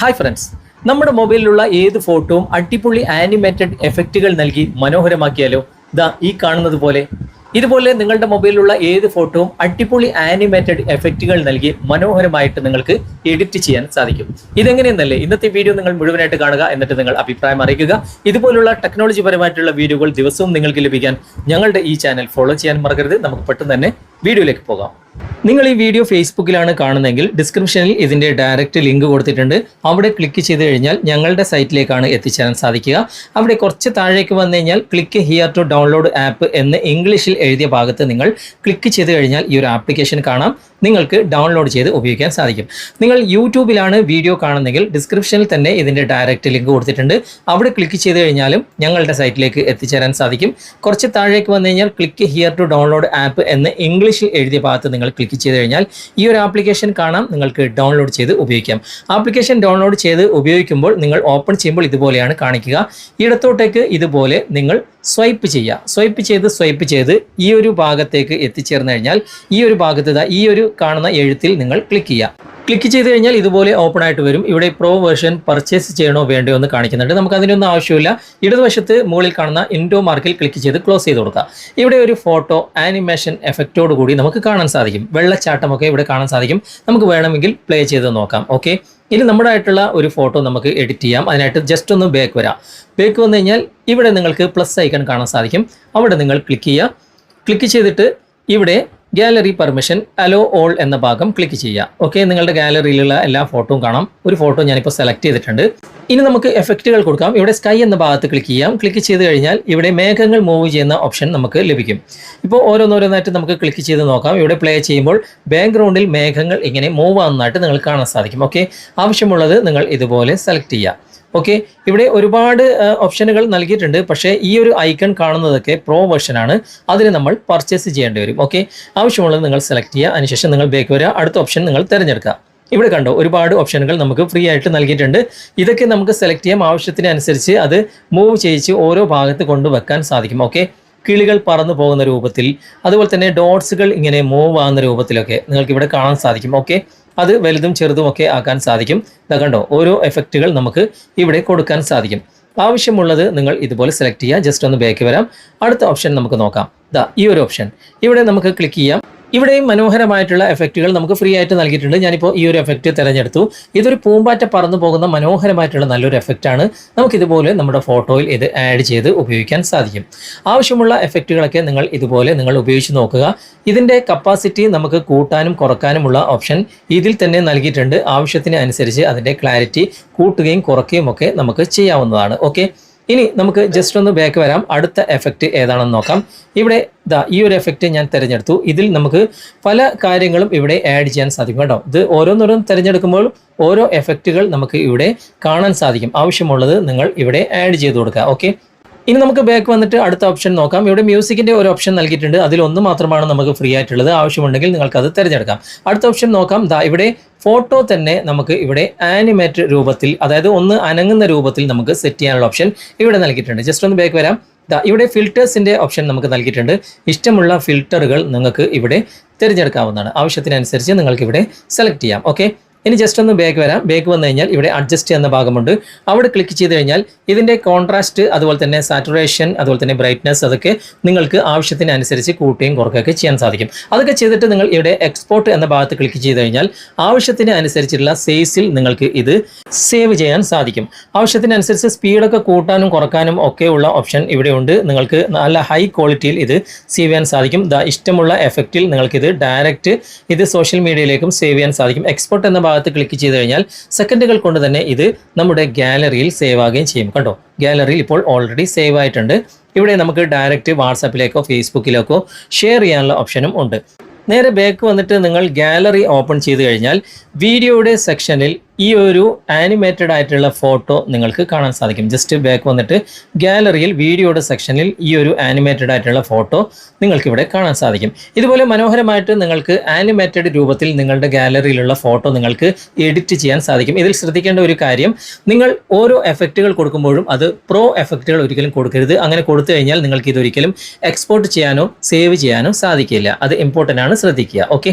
Hi friends നമ്മുടെ മൊബൈലിലുള്ള ഏത് ഫോട്ടോയും അടിപൊളി ആനിമേറ്റഡ് എഫക്റ്റുകൾ നൽകി മനോഹരമാക്കിയാലോ? ദാ ഈ കാണുന്നത് പോലെ. ഇതുപോലെ നിങ്ങളുടെ മൊബൈലിലുള്ള ഏത് ഫോട്ടോയും അടിപൊളി ആനിമേറ്റഡ് എഫക്റ്റുകൾ നൽകി മനോഹരമായിട്ട് നിങ്ങൾക്ക് എഡിറ്റ് ചെയ്യാൻ സാധിക്കും. ഇതെങ്ങനെയെന്നല്ലേ? ഇന്നത്തെ വീഡിയോ നിങ്ങൾ മുഴുവനായിട്ട് കാണുക എന്നിട്ട് നിങ്ങൾ അഭിപ്രായം അറിയിക്കുക. ഇതുപോലുള്ള ടെക്നോളജി പരമായിട്ടുള്ള വീഡിയോകൾ ദിവസവും നിങ്ങൾക്ക് ലഭിക്കാൻ ഞങ്ങളുടെ ഈ ചാനൽ ഫോളോ ചെയ്യാൻ മറക്കരുത്. നമുക്ക് പെട്ടെന്ന് തന്നെ വീഡിയോയിലേക്ക് പോകാം. നിങ്ങൾ ഈ വീഡിയോ ഫേസ്ബുക്കിലാണ് കാണുന്നതെങ്കിൽ ഡിസ്ക്രിപ്ഷനിൽ ഇതിന്റെ ഡയറക്റ്റ് ലിങ്ക് കൊടുത്തിട്ടുണ്ട്. അവിടെ ക്ലിക്ക് ചെയ്ത് കഴിഞ്ഞാൽ ഞങ്ങളുടെ സൈറ്റിലേക്കാണ് എത്തിച്ചേരാൻ സാധിക്കുക. അവിടെ കുറച്ച് താഴേക്ക് വന്നു കഴിഞ്ഞാൽ click here to download app എന്ന് ഇംഗ്ലീഷിൽ എഴുതിയ ഭാഗത്ത് നിങ്ങൾ ക്ലിക്ക് ചെയ്ത് കഴിഞ്ഞാൽ ഈ ഒരു ആപ്ലിക്കേഷൻ കാണാം. നിങ്ങൾക്ക് ഡൗൺലോഡ് ചെയ്ത് ഉപയോഗിക്കാൻ സാധിക്കും. നിങ്ങൾ യൂട്യൂബിലാണ് വീഡിയോ കാണുന്നെങ്കിൽ ഡിസ്ക്രിപ്ഷനിൽ തന്നെ ഇതിന്റെ ഡയറക്റ്റ് ലിങ്ക് കൊടുത്തിട്ടുണ്ട്. അവിടെ ക്ലിക്ക് ചെയ്ത് കഴിഞ്ഞാലും ഞങ്ങളുടെ സൈറ്റിലേക്ക് എത്തിച്ചേരാൻ സാധിക്കും. കുറച്ച് താഴേക്ക് വന്നു കഴിഞ്ഞാൽ click here to download app എന്ന് ഇംഗ്ലീഷിൽ എഴുതിയ ഭാഗത്ത് നിങ്ങൾ ക്ലിക്ക് ചെയ്ത് കഴിഞ്ഞാൽ ഈ ഒരു ആപ്ലിക്കേഷൻ കാണാം. നിങ്ങൾക്ക് ഡൗൺലോഡ് ചെയ്ത് ഉപയോഗിക്കാം. ആപ്ലിക്കേഷൻ ഡൗൺലോഡ് ചെയ്ത് ഉപയോഗിക്കുമ്പോൾ നിങ്ങൾ ഓപ്പൺ ചെയ്യുമ്പോൾ ഇതുപോലെയാണ് കാണിക്കുക. ഇടത്തോട്ടേക്ക് ഇതുപോലെ നിങ്ങൾ സ്വൈപ്പ് ചെയ്യുക. സ്വൈപ്പ് ചെയ്ത് സ്വൈപ്പ് ചെയ്ത് ഈ ഒരു ഭാഗത്തേക്ക് എത്തിച്ചേർന്ന് കഴിഞ്ഞാൽ ഈ ഒരു ഭാഗത്ത് ഈ ഒരു കാണുന്ന എഴുത്തിൽ നിങ്ങൾ ക്ലിക്ക് ചെയ്യുക. ക്ലിക്ക് ചെയ്ത് കഴിഞ്ഞാൽ ഇതുപോലെ ഓപ്പൺ ആയിട്ട് വരും. ഇവിടെ പ്രോ വേർഷൻ പർച്ചേസ് ചെയ്യണോ വേണ്ടോ എന്ന് കാണിക്കുന്നുണ്ട്. നമുക്ക് അതിനൊന്നും ആവശ്യമില്ല. ഇടതുവശത്ത് മുകളിൽ കാണുന്ന ഇൻഡോ മാർക്കിൽ ക്ലിക്ക് ചെയ്ത് ക്ലോസ് ചെയ്ത് കൊടുക്കുക. ഇവിടെ ഒരു ഫോട്ടോ ആനിമേഷൻ എഫക്റ്റോട് കൂടി നമുക്ക് കാണാൻ സാധിക്കും. വെള്ളച്ചാട്ടമൊക്കെ ഇവിടെ കാണാൻ സാധിക്കും. നമുക്ക് വേണമെങ്കിൽ പ്ലേ ചെയ്ത് നോക്കാം. ഓക്കെ ഇനി നമ്മുടെ ആയിട്ടുള്ള ഒരു ഫോട്ടോ നമുക്ക് എഡിറ്റ് ചെയ്യാം. അതിനായിട്ട് ജസ്റ്റ് ഒന്ന് ബാക്ക് വരാം. ബാക്ക് വന്നു കഴിഞ്ഞാൽ ഇവിടെ നിങ്ങൾക്ക് പ്ലസ് ഐക്കൺ കാണാൻ സാധിക്കും. അവിടെ നിങ്ങൾ ക്ലിക്ക് ചെയ്യുക. ക്ലിക്ക് ചെയ്തിട്ട് ഇവിടെ ഗാലറി പെർമിഷൻ അലോ ഓൾ എന്ന ഭാഗം ക്ലിക്ക് ചെയ്യുക. ഓക്കെ നിങ്ങളുടെ ഗാലറിയിലുള്ള എല്ലാ ഫോട്ടോയും കാണാം. ഒരു ഫോട്ടോ ഞാനിപ്പോൾ സെലക്ട് ചെയ്തിട്ടുണ്ട്. ഇനി നമുക്ക് എഫക്റ്റുകൾ കൊടുക്കാം. ഇവിടെ സ്കൈ എന്ന ഭാഗത്ത് ക്ലിക്ക് ചെയ്യാം. ക്ലിക്ക് ചെയ്ത് കഴിഞ്ഞാൽ ഇവിടെ മേഘങ്ങൾ മൂവ് ചെയ്യുന്ന ഓപ്ഷൻ നമുക്ക് ലഭിക്കും. ഇപ്പോൾ ഓരോന്നോരോന്നായിട്ട് നമുക്ക് ക്ലിക്ക് ചെയ്ത് നോക്കാം. ഇവിടെ പ്ലേ ചെയ്യുമ്പോൾ ബാക്ക്ഗ്രൗണ്ടിൽ മേഘങ്ങൾ ഇങ്ങനെ മൂവ് ആവുന്നതായിട്ട് നിങ്ങൾക്ക് കാണാൻ സാധിക്കും. ഓക്കെ ആവശ്യമുള്ളത് നിങ്ങൾ ഇതുപോലെ സെലക്ട് ചെയ്യുക. ഓക്കെ ഇവിടെ ഒരുപാട് ഓപ്ഷനുകൾ നൽകിയിട്ടുണ്ട്. പക്ഷേ ഈ ഒരു ഐക്കൺ കാണുന്നതൊക്കെ പ്രോ വെർഷനാണ് അതിന് നമ്മൾ പർച്ചേസ് ചെയ്യേണ്ടി വരും. ഓക്കെ ആവശ്യമുള്ളത് നിങ്ങൾ സെലക്ട് ചെയ്യുക. അതിനുശേഷം നിങ്ങൾ ബേക്ക് വരിക. അടുത്ത ഓപ്ഷൻ നിങ്ങൾ തിരഞ്ഞെടുക്കുക. ഇവിടെ കണ്ടോ ഒരുപാട് ഓപ്ഷനുകൾ നമുക്ക് ഫ്രീ ആയിട്ട് നൽകിയിട്ടുണ്ട്. ഇതൊക്കെ നമുക്ക് സെലക്ട് ചെയ്യാം. ആവശ്യത്തിനനുസരിച്ച് അത് മൂവ് ചെയ്യിച്ച് ഓരോ ഭാഗത്ത് കൊണ്ടുവെക്കാൻ സാധിക്കും. ഓക്കെ കിളികൾ പറന്നു പോകുന്ന രൂപത്തിൽ. അതുപോലെ തന്നെ ഡോട്ട്സുകൾ ഇങ്ങനെ മൂവ് ആകുന്ന രൂപത്തിലൊക്കെ നിങ്ങൾക്ക് ഇവിടെ കാണാൻ സാധിക്കും. ഓക്കെ അത് വലുതും ചെറുതും ഒക്കെ ആക്കാൻ സാധിക്കും. ഇതാ കണ്ടോ ഓരോ എഫക്റ്റുകൾ നമുക്ക് ഇവിടെ കൊടുക്കാൻ സാധിക്കും. ആവശ്യമുള്ളത് നിങ്ങൾ ഇതുപോലെ സെലക്ട് ചെയ്യുക ജസ്റ്റ് ഒന്ന് ബാക്ക് വരാം. അടുത്ത ഓപ്ഷൻ നമുക്ക് നോക്കാം. ദാ ഈ ഒരു ഓപ്ഷൻ ഇവിടെ നമുക്ക് ക്ലിക്ക് ചെയ്യാം. ഇവിടെയും മനോഹരമായിട്ടുള്ള എഫക്റ്റുകൾ നമുക്ക് ഫ്രീ ആയിട്ട് നൽകിയിട്ടുണ്ട്. ഞാനിപ്പോൾ ഈ ഒരു എഫക്റ്റ് തിരഞ്ഞെടുത്തു. ഇതൊരു പൂമ്പാറ്റ പറന്നു പോകുന്ന മനോഹരമായിട്ടുള്ള നല്ലൊരു എഫക്റ്റാണ് നമുക്കിതുപോലെ നമ്മുടെ ഫോട്ടോയിൽ ഇത് ആഡ് ചെയ്ത് ഉപയോഗിക്കാൻ സാധിക്കും. ആവശ്യമുള്ള എഫക്റ്റുകളൊക്കെ നിങ്ങൾ ഇതുപോലെ നിങ്ങൾ ഉപയോഗിച്ച് നോക്കുക. ഇതിന്റെ കപ്പാസിറ്റി നമുക്ക് കൂട്ടാനും കുറക്കാനുമുള്ള ഓപ്ഷൻ ഇതിൽ തന്നെ നൽകിയിട്ടുണ്ട്. ആവശ്യത്തിന് അനുസരിച്ച് അതിന്റെ ക്ലാരിറ്റി കൂട്ടുകയും കുറയ്ക്കുകയും ഒക്കെ നമുക്ക് ചെയ്യാവുന്നതാണ്. ഓക്കെ ഇനി നമുക്ക് ജസ്റ്റ് ഒന്ന് ബാക്ക് വരാം. അടുത്ത എഫക്റ്റ് ഏതാണെന്ന് നോക്കാം. ഇവിടെ ദാ ഈ ഒരു എഫക്റ്റ് ഞാൻ തിരഞ്ഞെടുത്തു. ഇതിൽ നമുക്ക് പല കാര്യങ്ങളും ഇവിടെ ആഡ് ചെയ്യാൻ സാധിക്കും കേട്ടോ. ഇത് ഓരോന്നോരോന്ന് തിരഞ്ഞെടുക്കുമ്പോൾ ഓരോ എഫക്റ്റുകൾ നമുക്ക് ഇവിടെ കാണാൻ സാധിക്കും. ആവശ്യമുള്ളത് നിങ്ങൾ ഇവിടെ ആഡ് ചെയ്ത് കൊടുക്കുക. ഓക്കെ ഇനി നമുക്ക് ബാക്ക് വന്നിട്ട് അടുത്ത ഓപ്ഷൻ നോക്കാം. ഇവിടെ മ്യൂസിക്കിന്റെ ഒരു ഓപ്ഷൻ നൽകിയിട്ടുണ്ട്. അതിൽ ഒന്ന് മാത്രമാണ് നമുക്ക് ഫ്രീ ആയിട്ടുള്ളത്. ആവശ്യമുണ്ടെങ്കിൽ നിങ്ങൾക്ക് അത് തിരഞ്ഞെടുക്കാം. അടുത്ത ഓപ്ഷൻ നോക്കാം. ദാ ഇവിടെ ഫോട്ടോ തന്നെ നമുക്ക് ഇവിടെ ആനിമേറ്റ് രൂപത്തിൽ അതായത് ഒന്ന് അനങ്ങുന്ന രൂപത്തിൽ നമുക്ക് സെറ്റ് ചെയ്യാനുള്ള ഓപ്ഷൻ ഇവിടെ നൽകിയിട്ടുണ്ട്. ജസ്റ്റ് ഒന്ന് ബാക്ക് വരാം. ഇവിടെ ഫിൽറ്റേഴ്സിന്റെ ഓപ്ഷൻ നമുക്ക് നൽകിയിട്ടുണ്ട്. ഇഷ്ടമുള്ള ഫിൽറ്ററുകൾ നിങ്ങൾക്ക് ഇവിടെ തിരഞ്ഞെടുക്കാവുന്നതാണ്. ആവശ്യത്തിനനുസരിച്ച് നിങ്ങൾക്ക് ഇവിടെ സെലക്ട് ചെയ്യാം. ഓക്കെ ഇനി ജസ്റ്റ് ഒന്ന് ബാക്ക് വരാം. ബാക്ക് വന്നു കഴിഞ്ഞാൽ ഇവിടെ അഡ്ജസ്റ്റ് എന്ന ഭാഗമുണ്ട്. അവിടെ ക്ലിക്ക് ചെയ്ത് കഴിഞ്ഞാൽ ഇതിന്റെ കോൺട്രാസ്റ്റ് അതുപോലെ തന്നെ സാറ്റുറേഷൻ അതുപോലെ തന്നെ ബ്രൈറ്റ്നസ് അതൊക്കെ നിങ്ങൾക്ക് ആവശ്യത്തിനനുസരിച്ച് കൂട്ടുകയും കുറക്കുകയൊക്കെ ചെയ്യാൻ സാധിക്കും. അതൊക്കെ ചെയ്തിട്ട് നിങ്ങൾ ഇവിടെ എക്സ്പോർട്ട് എന്ന ഭാഗത്ത് ക്ലിക്ക് ചെയ്ത് കഴിഞ്ഞാൽ ആവശ്യത്തിന് അനുസരിച്ചുള്ള സൈസിൽ നിങ്ങൾക്ക് ഇത് സേവ് ചെയ്യാൻ സാധിക്കും. ആവശ്യത്തിനനുസരിച്ച് സ്പീഡൊക്കെ കൂട്ടാനും കുറക്കാനും ഒക്കെ ഉള്ള ഓപ്ഷൻ ഇവിടെ ഉണ്ട്. നിങ്ങൾക്ക് നല്ല ഹൈ ക്വാളിറ്റിയിൽ ഇത് സേവ് ചെയ്യാൻ സാധിക്കും. ഇഷ്ടമുള്ള എഫക്റ്റിൽ നിങ്ങൾക്കിത് ഡയറക്റ്റ് ഇത് സോഷ്യൽ മീഡിയയിലേക്കും സേവ് ചെയ്യാൻ സാധിക്കും. എക്സ്പോർട്ട് എന്ന ഭാഗത്ത് ക്ലിക്ക് ചെയ്ത് കഴിഞ്ഞാൽ സെക്കൻഡുകൾ കൊണ്ട് തന്നെ ഇത് നമ്മുടെ ഗാലറിയിൽ സേവ് ആകുകയും ചെയ്യും. കണ്ടോ? ഗാലറിയിൽ ഇപ്പോൾ ഓൾറെഡി സേവ് ആയിട്ടുണ്ട്. ഇവിടെ നമുക്ക് ഡയറക്റ്റ് വാട്സാപ്പിലേക്കോ ഫേസ്ബുക്കിലേക്കോ ഷെയർ ചെയ്യാനുള്ള ഓപ്ഷനും ഉണ്ട്. നേരെ ബാക്ക് വന്നിട്ട് നിങ്ങൾ ഗാലറി ഓപ്പൺ ചെയ്ത് കഴിഞ്ഞാൽ വീഡിയോയുടെ സെക്ഷനിൽ ഈ ഒരു ആനിമേറ്റഡ് ആയിട്ടുള്ള ഫോട്ടോ നിങ്ങൾക്ക് കാണാൻ സാധിക്കും. ജസ്റ്റ് ബാക്ക് വന്നിട്ട് ഗാലറിയിൽ വീഡിയോയുടെ സെക്ഷനിൽ ഈ ഒരു ആനിമേറ്റഡ് ആയിട്ടുള്ള ഫോട്ടോ നിങ്ങൾക്ക് ഇവിടെ കാണാൻ സാധിക്കും. ഇതുപോലെ മനോഹരമായിട്ട് നിങ്ങൾക്ക് ആനിമേറ്റഡ് രൂപത്തിൽ നിങ്ങളുടെ ഗാലറിയിലുള്ള ഫോട്ടോ നിങ്ങൾക്ക് എഡിറ്റ് ചെയ്യാൻ സാധിക്കും. ഇതിൽ ശ്രദ്ധിക്കേണ്ട ഒരു കാര്യം നിങ്ങൾ ഓരോ എഫക്റ്റുകൾ കൊടുക്കുമ്പോഴും അത് പ്രോ എഫക്റ്റുകൾ ഒരിക്കലും കൊടുക്കരുത്. അങ്ങനെ കൊടുത്തു കഴിഞ്ഞാൽ നിങ്ങൾക്ക് ഇതൊരിക്കലും എക്സ്പോർട്ട് ചെയ്യാനോ സേവ് ചെയ്യാനോ സാധിക്കില്ല. അത് ഇമ്പോർട്ടന്റ് ആണ് ശ്രദ്ധിക്കുക. ഓക്കെ